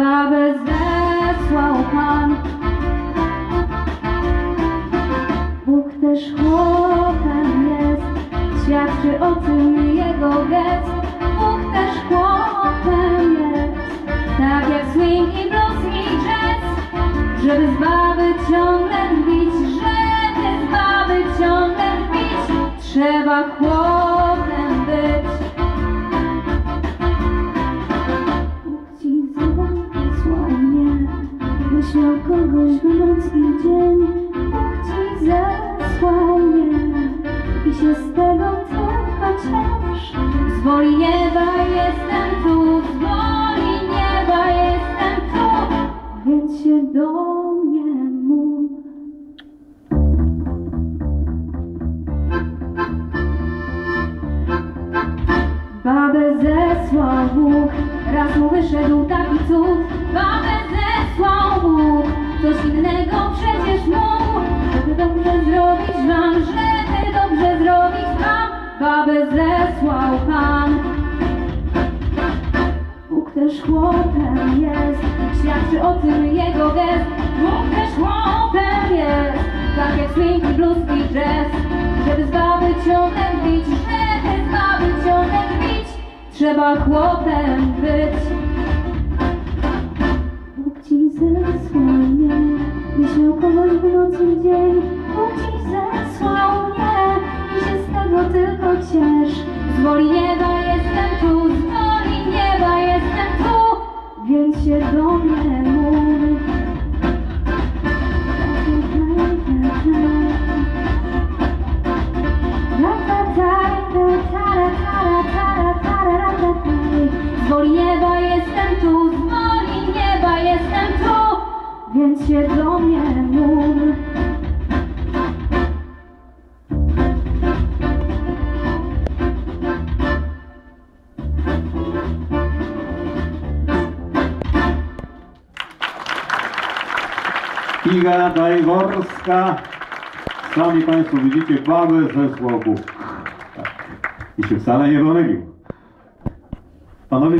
Babę zesłał Pan. Bóg też chłopem jest, świadczy o tym Jego gest. Bóg też chłopem jest, tak jak swing i blues i jazz, żeby z baby ciągle drwić, żeby z baby ciągle drwić, trzeba chłopem miał kogoś w noc i dzień. Bóg ci zesłał mnie i się z tego tylko ciesz. Z woli nieba jestem tu, z woli nieba jestem tu, więc się do mnie mów. Babę zesłał Bóg, raz mu wyszedł taki cud. Babę zesłał dobrze zrobić wam, żeby dobrze zrobić wam. Babę zesłał Pan. Bóg też chłopem jest, świadczy o tym jego gest. Bóg też chłopem jest, tak jak swing i blues. Żeby z baby ciągle bić, żeby z baby ciągle bić, trzeba chłopem być. Kogoś w nocy dzień. Ci zesłał mnie i się z tego tylko ciesz. Z woli nieba jestem tu, z woli nieba jestem tu, więc się do mnie więc się do mnie mów. Iga Dajworska. Sami Państwo widzicie babę ze słowu. Tak. I się wcale nie pomylił. Panowie